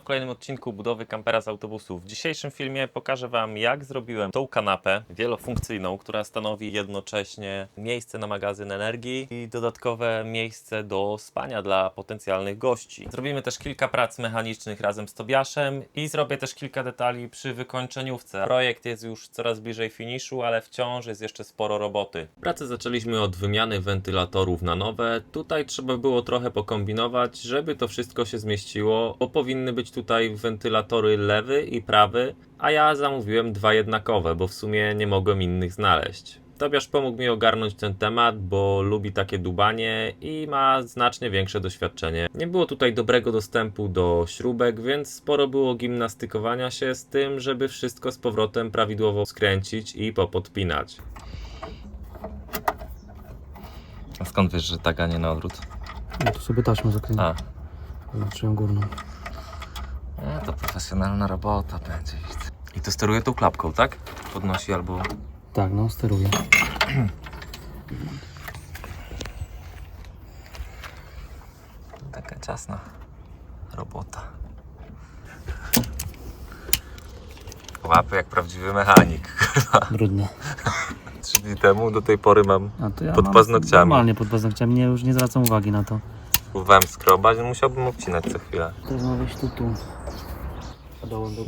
W kolejnym odcinku budowy kampera z autobusów. W dzisiejszym filmie pokażę Wam, jak zrobiłem tą kanapę wielofunkcyjną, która stanowi jednocześnie miejsce na magazyn energii i dodatkowe miejsce do spania dla potencjalnych gości. Zrobimy też kilka prac mechanicznych razem z Tobiaszem i zrobię też kilka detali przy wykończeniówce. Projekt jest już coraz bliżej finiszu, ale wciąż jest jeszcze sporo roboty. Pracę zaczęliśmy od wymiany wentylatorów na nowe. Tutaj trzeba było trochę pokombinować, żeby to wszystko się zmieściło, bo powinny być tutaj wentylatory lewy i prawy, a ja zamówiłem dwa jednakowe, bo w sumie nie mogłem innych znaleźć. Tobiasz pomógł mi ogarnąć ten temat, bo lubi takie dubanie i ma znacznie większe doświadczenie. Nie było tutaj dobrego dostępu do śrubek, więc sporo było gimnastykowania się z tym, żeby wszystko z powrotem prawidłowo skręcić i popodpinać. A skąd wiesz, że tak, a nie na odwrót? No to sobie taśmę zakręcę. A, Zobaczyłem górną. E, to profesjonalna robota będzie. I to steruje tą klapką, tak? Podnosi albo... Tak, no steruję. Taka ciasna robota. Łapy jak prawdziwy mechanik. Brudne. Trzy dni temu do tej pory mam A to ja Pod mam paznokciami. Normalnie pod paznokciami. Nie, już nie zwracam uwagi na to. próbowałem skrobać, musiałbym obcinać co chwilę. Ma wejść tu, tu.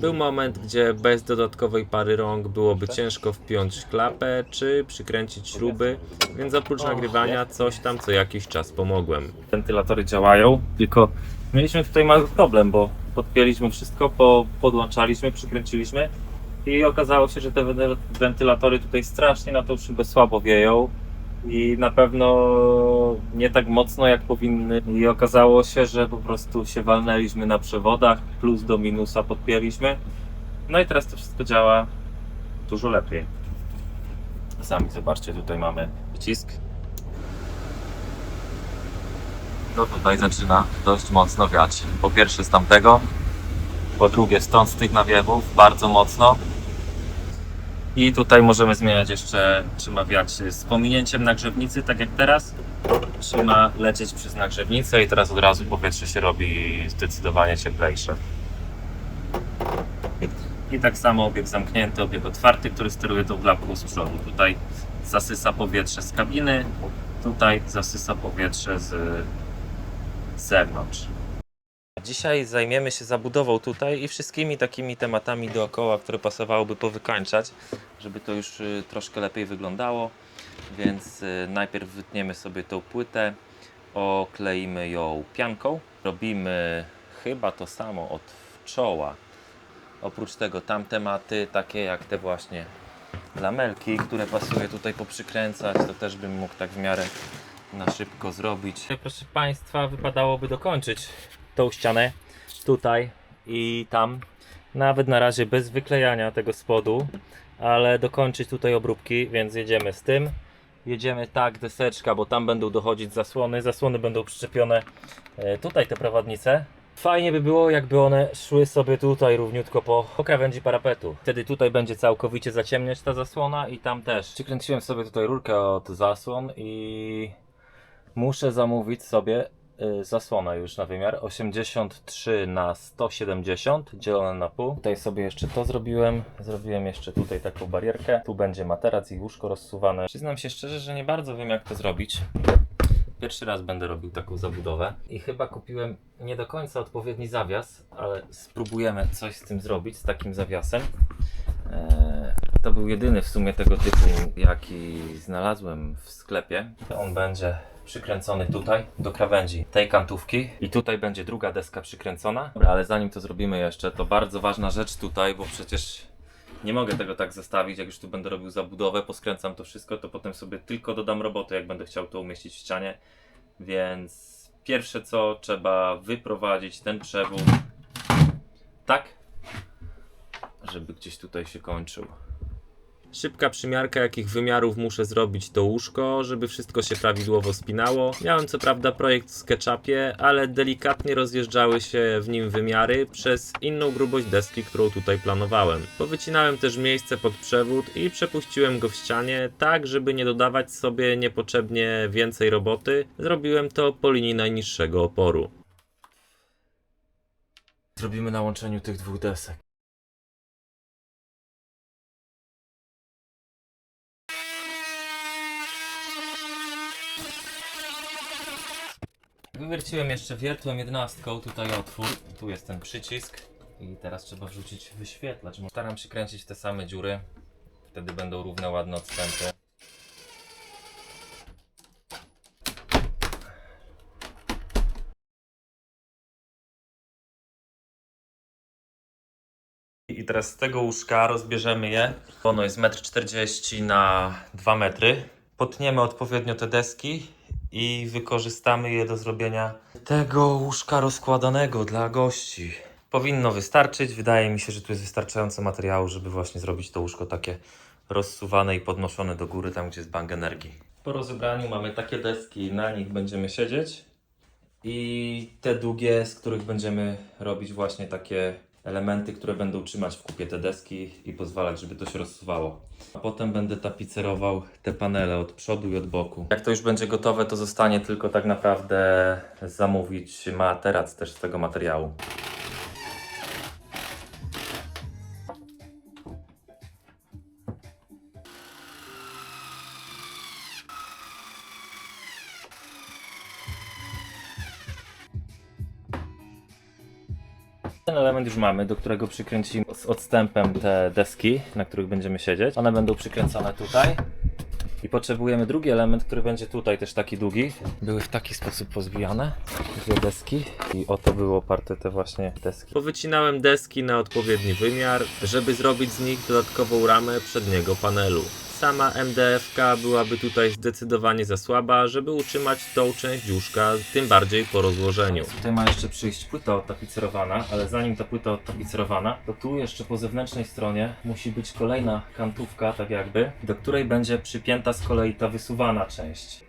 Był moment, gdzie bez dodatkowej pary rąk byłoby ciężko wpiąć klapę czy przykręcić śruby, więc oprócz nagrywania coś tam co jakiś czas pomogłem. Wentylatory działają, tylko mieliśmy tutaj mały problem, bo podpięliśmy wszystko, po, podłączaliśmy, przykręciliśmy i okazało się, że te wenty- wentylatory tutaj strasznie na tą szybę słabo wieją i na pewno nie tak mocno jak powinny. I okazało się, że po prostu się walnęliśmy na przewodach, plus do minusa podpięliśmy. No i teraz to wszystko działa dużo lepiej. Sami zobaczcie, tutaj mamy przycisk. No tutaj zaczyna dość mocno wiać. Po pierwsze z tamtego, po drugie stąd z tych nawiewów, bardzo mocno. I tutaj możemy zmieniać jeszcze, czy ma z pominięciem nagrzewnicy, tak jak teraz, czy ma lecieć przez nagrzewnicę i teraz od razu powietrze się robi zdecydowanie cieplejsze. I tak samo obieg zamknięty, obieg otwarty, który steruje tą klapką z przodu. Tutaj zasysa powietrze z kabiny, tutaj zasysa powietrze z zewnątrz. Dzisiaj zajmiemy się zabudową tutaj i wszystkimi takimi tematami dookoła, które pasowałoby powykańczać, żeby to już y, troszkę lepiej wyglądało. Więc y, najpierw wytniemy sobie tą płytę, okleimy ją pianką. Robimy chyba to samo od czoła. Oprócz tego tam tematy takie jak te właśnie lamelki, które pasuje tutaj poprzykręcać, to też bym mógł tak w miarę na szybko zrobić. Proszę Państwa, wypadałoby dokończyć tą ścianę tutaj i tam. Nawet na razie bez wyklejania tego spodu, ale dokończyć tutaj obróbki, więc jedziemy z tym. Jedziemy tak, deseczka, bo tam będą dochodzić zasłony. Zasłony będą przyczepione e, tutaj te prowadnice. Fajnie by było, jakby one szły sobie tutaj równiutko po, po krawędzi parapetu. Wtedy tutaj będzie całkowicie zaciemniać ta zasłona i tam też. Przykręciłem sobie tutaj rurkę od zasłon i muszę zamówić sobie y, zasłonę już na wymiar 83 na 170 dzielone na pół. Tutaj sobie jeszcze to zrobiłem. Zrobiłem jeszcze tutaj taką barierkę. Tu będzie materac i łóżko rozsuwane. Przyznam się szczerze, że nie bardzo wiem jak to zrobić. Pierwszy raz będę robił taką zabudowę i chyba kupiłem nie do końca odpowiedni zawias, ale spróbujemy coś z tym zrobić, z takim zawiasem. Eee, To był jedyny w sumie tego typu, jaki znalazłem w sklepie. On będzie przykręcony tutaj do krawędzi tej kantówki i tutaj będzie druga deska przykręcona. Dobra, ale zanim to zrobimy jeszcze, to bardzo ważna rzecz tutaj, bo przecież nie mogę tego tak zostawić, jak już tu będę robił zabudowę, poskręcam to wszystko, to potem sobie tylko dodam roboty, jak będę chciał to umieścić w ścianie. Więc pierwsze co, trzeba wyprowadzić ten przewód tak, żeby gdzieś tutaj się kończył. Szybka przymiarka, jakich wymiarów muszę zrobić to łóżko, żeby wszystko się prawidłowo spinało. Miałem co prawda projekt w SketchUpie, ale delikatnie rozjeżdżały się w nim wymiary przez inną grubość deski, którą tutaj planowałem. Powycinałem też miejsce pod przewód i przepuściłem go w ścianie, tak żeby nie dodawać sobie niepotrzebnie więcej roboty. Zrobiłem to po linii najniższego oporu. Zrobimy na łączeniu tych dwóch desek. Wywierciłem jeszcze wiertłem jedenastką tutaj otwór. Tu jest ten przycisk. I teraz trzeba wrzucić wyświetlacz. Staram się kręcić te same dziury. Wtedy będą równe, ładne odstępy. I teraz z tego łóżka rozbierzemy je. Ono jest 1,40 m na 2 metry. Potniemy odpowiednio te deski i wykorzystamy je do zrobienia tego łóżka rozkładanego dla gości. Powinno wystarczyć. Wydaje mi się, że tu jest wystarczająco materiału, żeby właśnie zrobić to łóżko takie rozsuwane i podnoszone do góry, tam gdzie jest bank energii. Po rozebraniu mamy takie deski, na nich będziemy siedzieć. I te długie, z których będziemy robić właśnie takie elementy, które będą trzymać w kupie te deski i pozwalać, żeby to się rozsuwało. A potem będę tapicerował te panele od przodu i od boku. Jak to już będzie gotowe, to zostanie tylko tak naprawdę zamówić materac też z tego materiału. Ten element już mamy, do którego przykręcimy z odstępem te deski, na których będziemy siedzieć. One będą przykręcone tutaj. I potrzebujemy drugi element, który będzie tutaj też taki długi. Były w taki sposób pozbijane dwie deski i oto były oparte te właśnie deski. Powycinałem deski na odpowiedni wymiar, żeby zrobić z nich dodatkową ramę przedniego panelu. Sama MDF-ka byłaby tutaj zdecydowanie za słaba, żeby utrzymać tą część łóżka, tym bardziej po rozłożeniu. Tutaj ma jeszcze przyjść płyta odtapicerowana, ale zanim ta płyta odtapicerowana, to tu jeszcze po zewnętrznej stronie musi być kolejna kantówka, tak jakby, do której będzie przypięta z kolei ta wysuwana część.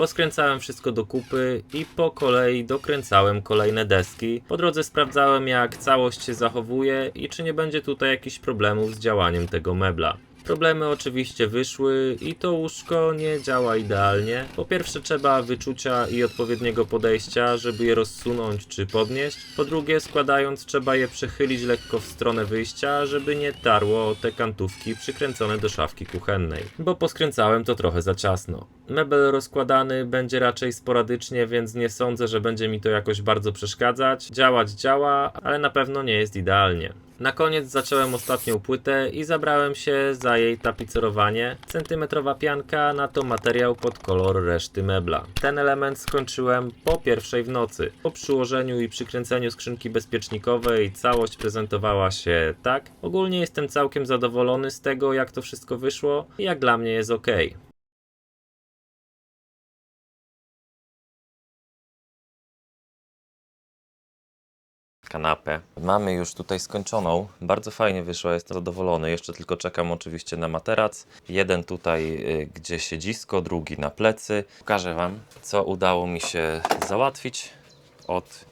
Poskręcałem wszystko do kupy i po kolei dokręcałem kolejne deski. Po drodze sprawdzałem jak całość się zachowuje i czy nie będzie tutaj jakichś problemów z działaniem tego mebla. Problemy oczywiście wyszły i to łóżko nie działa idealnie. Po pierwsze trzeba wyczucia i odpowiedniego podejścia, żeby je rozsunąć czy podnieść. Po drugie składając trzeba je przechylić lekko w stronę wyjścia, żeby nie tarło te kantówki przykręcone do szafki kuchennej. Bo poskręcałem to trochę za ciasno. Mebel rozkładany będzie raczej sporadycznie, więc nie sądzę, że będzie mi to jakoś bardzo przeszkadzać. Działać działa, ale na pewno nie jest idealnie. Na koniec zacząłem ostatnią płytę i zabrałem się za jej tapicerowanie. Centymetrowa pianka na to materiał pod kolor reszty mebla. Ten element skończyłem po pierwszej w nocy. Po przyłożeniu i przykręceniu skrzynki bezpiecznikowej całość prezentowała się tak. Ogólnie jestem całkiem zadowolony z tego jak to wszystko wyszło i jak dla mnie jest ok. Kanapę. Mamy już tutaj skończoną. Bardzo fajnie wyszło, jestem zadowolony. Jeszcze tylko czekam oczywiście na materac. Jeden tutaj, y, gdzie siedzisko, drugi na plecy. Pokażę Wam, co udało mi się załatwić od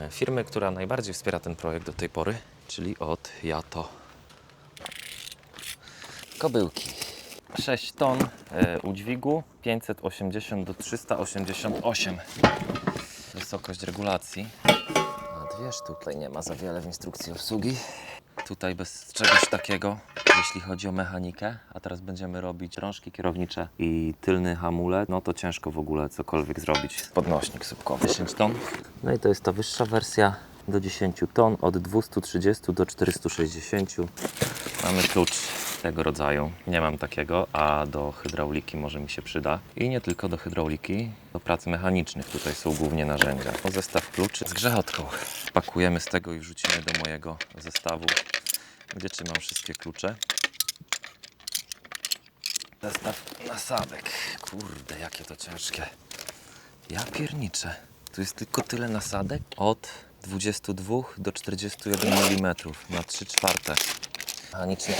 e, firmy, która najbardziej wspiera ten projekt do tej pory, czyli od Jato. Kobyłki. 6 ton e, udźwigu, 580 do 388 wysokość regulacji. Sztuki. Tutaj nie ma za wiele w instrukcji obsługi. Tutaj bez czegoś takiego, jeśli chodzi o mechanikę. A teraz będziemy robić rączki kierownicze i tylny hamulec. No to ciężko w ogóle cokolwiek zrobić. Podnośnik słupkowy 10 ton. No i to jest ta wyższa wersja do 10 ton, od 230 do 460. Mamy klucz tego rodzaju. Nie mam takiego, a do hydrauliki może mi się przyda. I nie tylko do hydrauliki, do prac mechanicznych. Tutaj są głównie narzędzia. O zestaw kluczy z grzechotką. Pakujemy z tego i wrzucimy do mojego zestawu gdzie trzymam wszystkie klucze. Zestaw nasadek. Kurde, jakie to ciężkie. Ja pierniczę. Tu jest tylko tyle nasadek od 22 do 41 mm na 3 czwarte. A nic nie.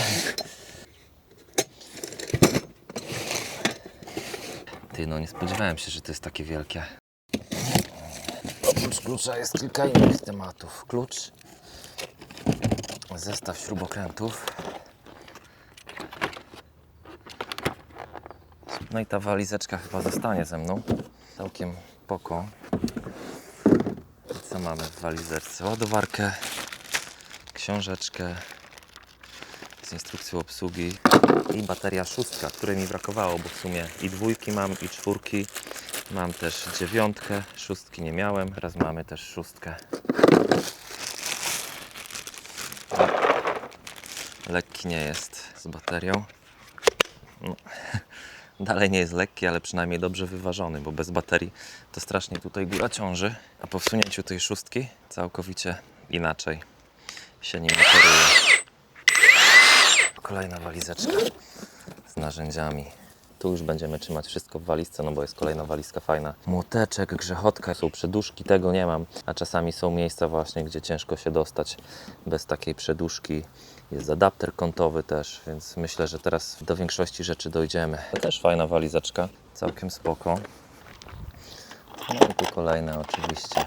Ty, no nie spodziewałem się, że to jest takie wielkie. Oprócz klucza jest kilka innych tematów. Klucz, zestaw śrubokrętów. No i ta walizeczka chyba zostanie ze mną. Całkiem poko. Co mamy w walizeczce? Ładowarkę, książeczkę z instrukcją obsługi i bateria szóstka, której mi brakowało, bo w sumie i dwójki mam, i czwórki. Mam też dziewiątkę, szóstki nie miałem, teraz mamy też szóstkę. Lekki nie jest z baterią. No. Dalej nie jest lekki, ale przynajmniej dobrze wyważony, bo bez baterii to strasznie tutaj góra ciąży. A po wsunięciu tej szóstki całkowicie inaczej się nim operuje. Kolejna walizeczka z narzędziami. Tu już będziemy trzymać wszystko w walizce, no bo jest kolejna walizka fajna. Młoteczek, grzechotka, są przeduszki, tego nie mam. A czasami są miejsca właśnie, gdzie ciężko się dostać bez takiej przeduszki. Jest adapter kątowy też, więc myślę, że teraz do większości rzeczy dojdziemy. To też fajna walizeczka, całkiem spoko. No i tu kolejne oczywiście.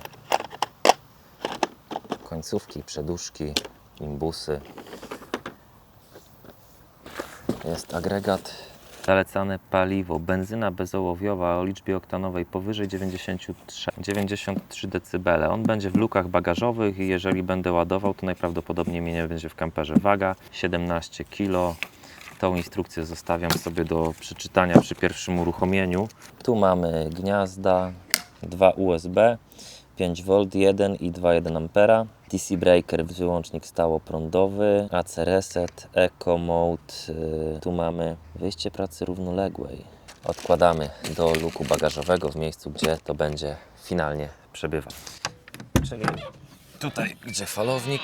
Końcówki, przeduszki, imbusy. Jest agregat. Zalecane paliwo, benzyna bezołowiowa o liczbie oktanowej powyżej 93, 93 dB. On będzie w lukach bagażowych i jeżeli będę ładował, to najprawdopodobniej mnie nie będzie w kamperze. Waga 17 kg. Tą instrukcję zostawiam sobie do przeczytania przy pierwszym uruchomieniu. Tu mamy gniazda, dwa USB, 5V, 1 i 2,1 ampera. DC breaker, wyłącznik stałoprądowy, AC reset, eco mode. y, Tu mamy wyjście pracy równoległej. Odkładamy do luku bagażowego w miejscu, gdzie to będzie finalnie przebywać. Czyli tutaj, gdzie falownik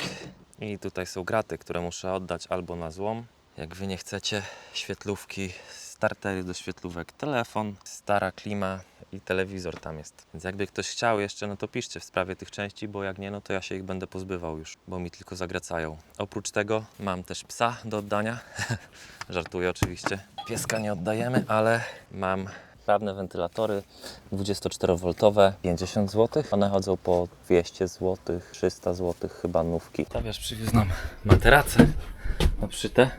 i tutaj są graty, które muszę oddać albo na złom. Jak Wy nie chcecie świetlówki, startery do świetlówek, telefon, stara klima i telewizor tam jest. Więc jakby ktoś chciał jeszcze, no to piszcie w sprawie tych części, bo jak nie, no to ja się ich będę pozbywał już, bo mi tylko zagracają. Oprócz tego mam też psa do oddania. Żartuję oczywiście. Pieska nie oddajemy, ale mam sprawne wentylatory 24V, 50 zł. One chodzą po 200 zł, 300 zł chyba nówki. Stawiasz, przywiózł nam materacę obszyte.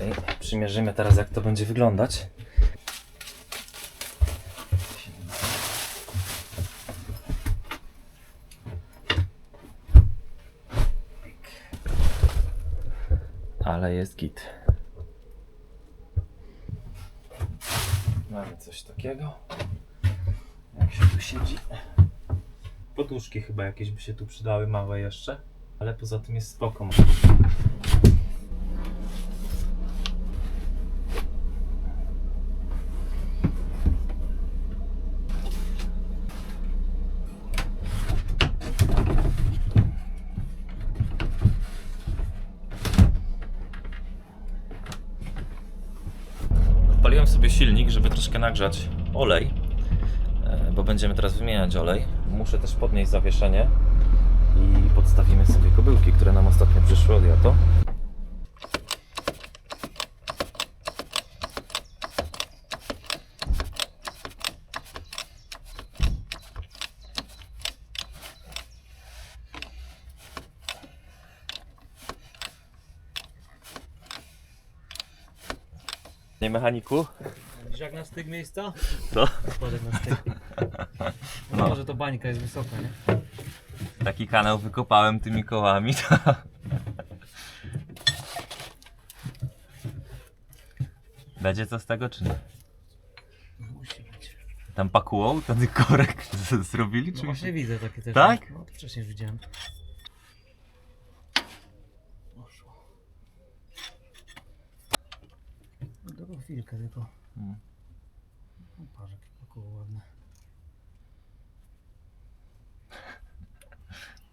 I przymierzymy teraz jak to będzie wyglądać. Ale jest git. Mamy coś takiego. Jak się tu siedzi. Poduszki chyba jakieś by się tu przydały, małe jeszcze. Ale poza tym jest spoko. Odpaliłem sobie silnik, żeby troszkę nagrzać olej, e, bo będziemy teraz wymieniać olej. Muszę też podnieść zawieszenie i podstawimy sobie kobyłki, które nam ostatnio przyszły od Jato. Nie mechaniku? Jak na styk miejsca? Co? Na styk. No. No. Może to bańka jest wysoka, nie? Taki kanał wykopałem tymi kołami. To... Będzie co z tego, czy nie? Musi być. Tam pakułą ten korek z- zrobili, No czy właśnie widzę takie też. Tak? No to wcześniej już widziałem. Poszło. No chwilkę tylko. Mm. Patrz jakie pakowo ładne.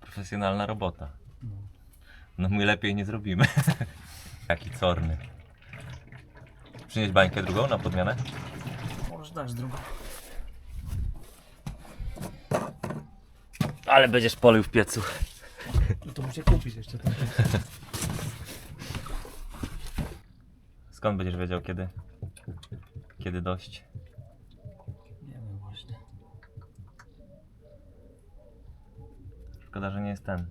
Profesjonalna robota. No. No my lepiej nie zrobimy. Jaki corny. Przynieść bańkę drugą na podmianę? Możesz dać drugą. Ale będziesz polił w piecu. No to muszę kupić jeszcze ten. Skąd będziesz wiedział kiedy? Kiedy dość? Nie wiem właśnie. Szkoda, że nie jest ten.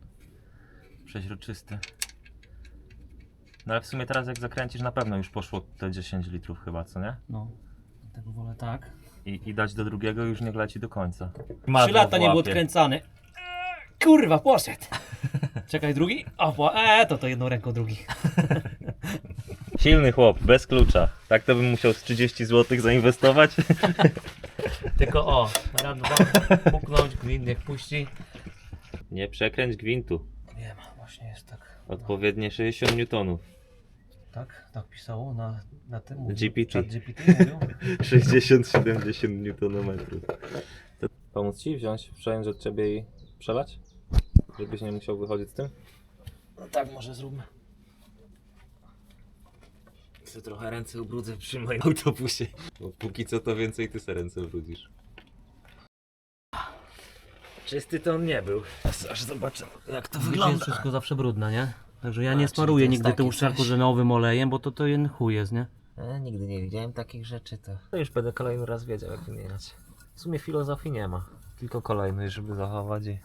Przeźroczysty. No ale w sumie teraz jak zakręcisz na pewno już poszło te 10 litrów chyba, co nie? No. Dlatego wolę tak. I, i dać do drugiego już nie leci do końca. Trzy lata nie był odkręcany. Kurwa, poszedł. Czekaj, drugi? O, po, e, to to jedną ręką drugi. Silny chłop, bez klucza. Tak to bym musiał z 30 zł zainwestować. Tylko o, dwa, puknąć, gwint niech puści. Nie przekręć gwintu. Wiem, właśnie jest tak. Odpowiednie 60 newtonów. Tak, tak pisało na, na tym. mówił, GPT. Chat GPT mówił. 60-70 newtonometrów. To pomóc ci wziąć, przejąć od ciebie i przelać? Żebyś nie musiał wychodzić z tym? No tak, może zróbmy. Chcę trochę ręce ubrudzę przy moim autobusie. Bo póki co to więcej ty se ręce ubrudzisz. Czysty to on nie był. Aż zobaczę jak to Wygląda. jest wszystko zawsze brudne, nie? Także ja A, nie czyli smaruję jest nigdy tym takie uszczelku, coś. że nowym olejem, bo to to jeden chuj jest, nie? E, nigdy nie widziałem takich rzeczy, to... to już będę kolejny raz wiedział jak wymieniać. W sumie filozofii nie ma. Tylko kolejność, żeby zachować i...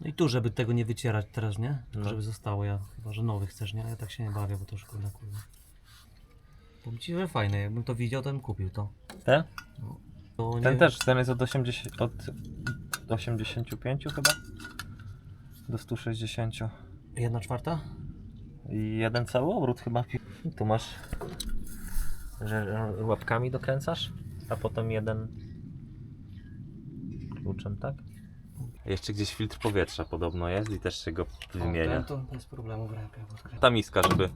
No i tu, żeby tego nie wycierać teraz, nie? No. Żeby zostało, ja chyba, że nowy chcesz, nie? Ja tak się nie bawię, bo to już kurde, kurde. Powiem ci, że fajne, jakbym to widział, to bym kupił to. Te? to nie... Ten też, ten jest od 80, od 85 chyba? Do 160. Jedna czwarta? I jeden cały obrót chyba. Tu masz, że łapkami dokręcasz, a potem jeden kluczem, tak? Jeszcze gdzieś filtr powietrza podobno jest i też się go wymienia. To bez problemu w rękę odkręcę. Ta miska, żeby...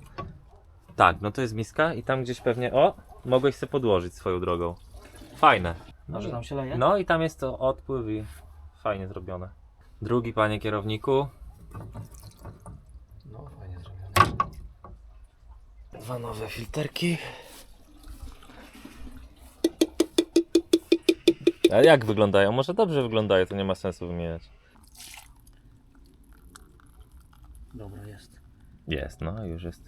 Tak, no to jest miska i tam gdzieś pewnie... O! Mogłeś sobie podłożyć swoją drogą. Fajne. No, Może tam się leje? no i tam jest to odpływ i fajnie zrobione. Drugi panie kierowniku. No, fajnie zrobione. Dwa nowe filterki. A jak wyglądają? Może dobrze wyglądają, to nie ma sensu wymieniać. Dobra, jest. Jest, no już jest.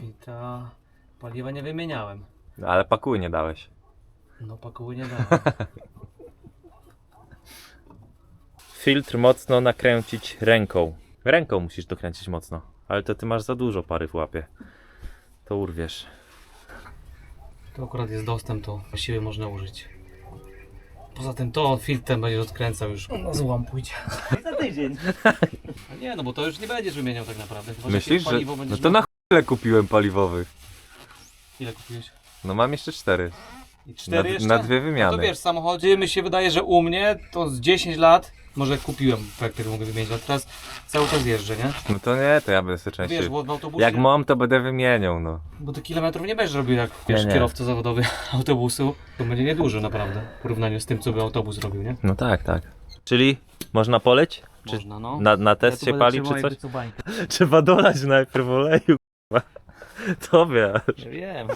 Filtra... Paliwa nie wymieniałem. No, ale pakuj nie dałeś. No, pakuły nie dałem. Filtr mocno nakręcić ręką. Ręką musisz dokręcić mocno. Ale to ty masz za dużo pary w łapie. To urwiesz. To akurat jest dostęp, to siły można użyć. Poza tym to filtrem będzie odkręcał już. Na złom pójdzie. za tydzień. Nie, no bo to już nie będziesz wymieniał tak naprawdę. Chyba, Myślisz, jakieś że... paliwo No będziesz to miał. na chwilę kupiłem paliwowych. Ile kupiłeś? No mam jeszcze cztery. I Na, cztery jeszcze? na dwie No wymiany. to wiesz, w samochodzie mi się wydaje, że u mnie to z 10 lat może kupiłem projekt, który mogę wymienić, a teraz cały czas jeżdżę, nie? No to nie, to ja będę sobie częściej. Wiesz, bo w autobusie, Jak mam, to będę wymieniał, no. bo ty kilometrów nie będziesz robił jak wiesz, nie. kierowca zawodowy autobusu, to będzie niedużo naprawdę w porównaniu z tym, co by autobus robił, nie? No tak, tak. Czyli można poleć? Czy Można, no. na, na Ja test tu się pali, czy coś? Trzeba dolać najpierw oleju, k***a. To wiesz. Wiem.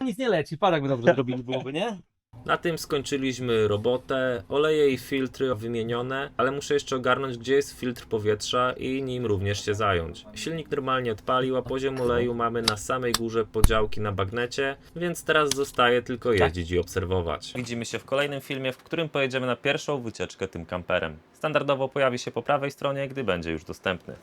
Nic nie leci, parak by dobrze zrobili byłoby, nie? Na tym skończyliśmy robotę. Oleje i filtry wymienione, ale muszę jeszcze ogarnąć, gdzie jest filtr powietrza i nim również się zająć. Silnik normalnie odpalił, a poziom oleju mamy na samej górze podziałki na bagnecie, więc teraz zostaje tylko jeździć i obserwować. Widzimy się w kolejnym filmie, w którym pojedziemy na pierwszą wycieczkę tym kamperem. Standardowo pojawi się po prawej stronie, gdy będzie już dostępny.